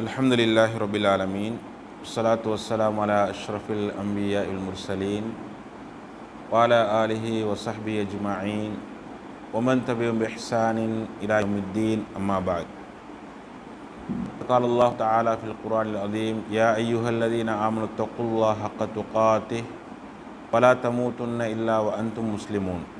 الحمد لله رب العالمين والصلاة والسلام على أشرف الأنبياء المرسلين وعلى آله وصحبه أجمعين ومن تبعهم بإحسان إلى يوم الدين أما بعد قال الله تعالى في القرآن العظيم يا أيها الذين آمنوا اتقوا الله حق تقاته ولا تموتن إلا وأنتم مسلمون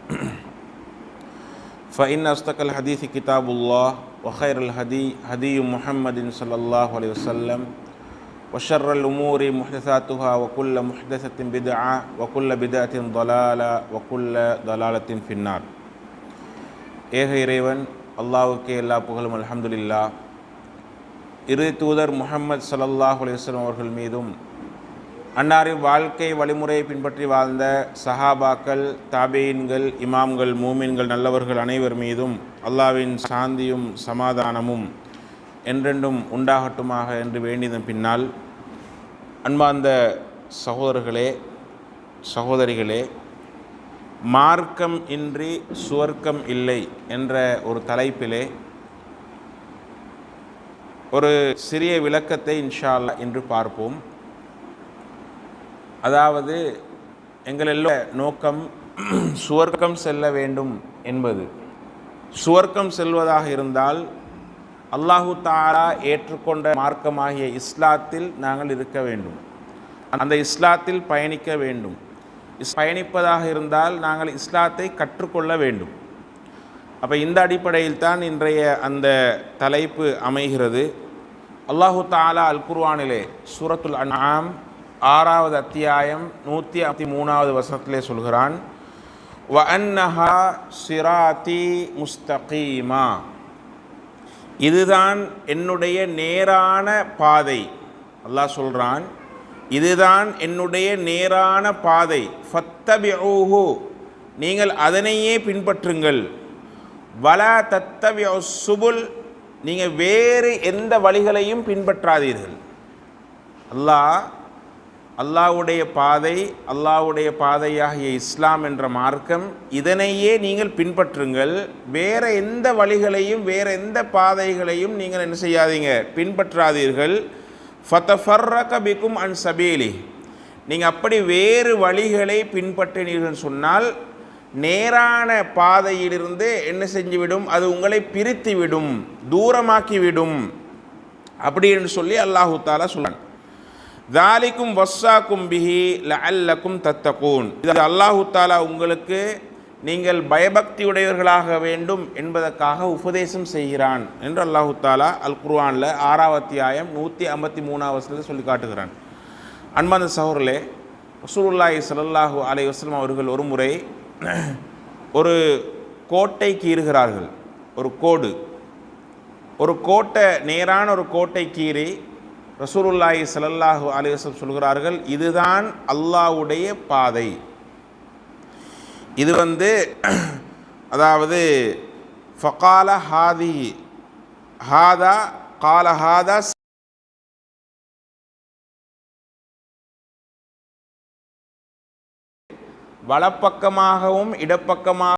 فإن أصدق الحديث كتاب الله وخير الهدي هدي محمد صلى الله عليه وسلم وشر الأمور محدثاتها وكل محدثة بدعة وكل بدعة ضلالة وكل ضلالة في النار ஏக இறைவன் அல்லாவுக்கே எல்லா புகழும் அல்ஹம்துலில்லா இரு தூதர் முஹம்மது ஸல்லல்லாஹு அலைஹி வஸல்லம் அவர்கள் மீதும் அன்னாரின் வாழ்க்கை வழிமுறையை பின்பற்றி வாழ்ந்த சஹாபாக்கள் தாபேயின்கள் இமாம்கள் மூமின்கள் நல்லவர்கள் அனைவர் மீதும் அல்லாவின் சாந்தியும் சமாதானமும் என்றென்றும் உண்டாகட்டுமாக என்று வேண்டியதன் பின்னால் அன்பார்ந்த சகோதரர்களே சகோதரிகளே மார்க்கம் இன்றி சுவர்க்கம் இல்லை என்ற ஒரு தலைப்பிலே ஒரு சிறிய விளக்கத்தை இன்ஷா அல்லாஹ் இன்று பார்ப்போம். அதாவது எங்கள் நோக்கம் சுவர்க்கம் செல்ல வேண்டும் என்பது. சுவர்க்கம் செல்வதாக இருந்தால் அல்லாஹு தாலா ஏற்றுக்கொண்ட மார்க்கமாகிய இஸ்லாத்தில் நாங்கள் இருக்க வேண்டும். அந்த இஸ்லாத்தில் பயணிக்க வேண்டும். இஸ் பயணிப்பதாக இருந்தால் நாங்கள் இஸ்லாத்தை கற்றுக்கொள்ள வேண்டும். அப்போ இந்த அடிப்படையில் தான் இன்றைய அந்த தலைப்பு அமைகிறது. அல்லாஹு தாலா அல் குர்வானிலே சூரத்துல் அன்ஆம் ஆறாவது அத்தியாயம் நூற்றி ஐம்பத்தி மூணாவது வசனத்திலே சொல்கிறான் வ அன்னஹா சிராத்தி முஸ்தகீமா. இதுதான் என்னுடைய நேரான பாதை அல்லாஹ் சொல்கிறான் இதுதான் என்னுடைய நேரான பாதை ஃபத்தபிஊஹு. நீங்கள் அதனையே பின்பற்றுங்கள். வல தத்தவி சுபுல். நீங்கள் வேறு எந்த வழிகளையும் பின்பற்றாதீர்கள். அல்லாஹ் அல்லாவுடைய பாதை அல்லாவுடைய பாதையாகிய இஸ்லாம் என்ற மார்க்கம் இதனையே நீங்கள் பின்பற்றுங்கள். வேற எந்த வழிகளையும் வேற எந்த பாதைகளையும் நீங்கள் என்ன செய்யாதீங்க? பின்பற்றாதீர்கள். ஃபத்தஃபர்ரக பிக்கும் அன் சபீலி. நீங்கள் அப்படி வேறு வழிகளை பின்பற்றினீர்கள் சொன்னால் நேரான பாதையிலிருந்து என்ன செஞ்சுவிடும்? அது உங்களை பிரித்துவிடும் தூரமாக்கிவிடும். அப்படின்னு சொல்லி அல்லாஹு தாலா சொல்றான். தாலிக்கும் வஸ்ஸாக்கும் பிஹி லஅல்லக்கும் தத்தகூன் இது அல்லாஹு தாலா உங்களுக்கு நீங்கள் பயபக்தியுடையவர்களாக வேண்டும் என்பதற்காக உபதேசம் செய்கிறான் என்று அல்லாஹு தாலா அல் குர்ஆனில் ஆறாவத்தியாயம் நூற்றி ஐம்பத்தி மூணாவது சொல்லி காட்டுகிறான். அன்பான சகோதரர்களே ரசூலுல்லாஹி ஸல்லல்லாஹு அலை வஸ்லம் அவர்கள் ஒரு முறை ஒரு கோட்டை கீறுகிறார்கள். ஒரு கோடு. ஒரு கோட்டை நேரான ஒரு கோட்டை கீறி ரசூலுல்லாஹி சலல்லாஹு அலிவசம் சொல்கிறார்கள் இதுதான் அல்லாவுடைய பாதை. இது வந்து அதாவது ஃபகால ஹாதி ஹாதா கால ஹாதா வலப்பக்கமாகவும் இடப்பக்கமாக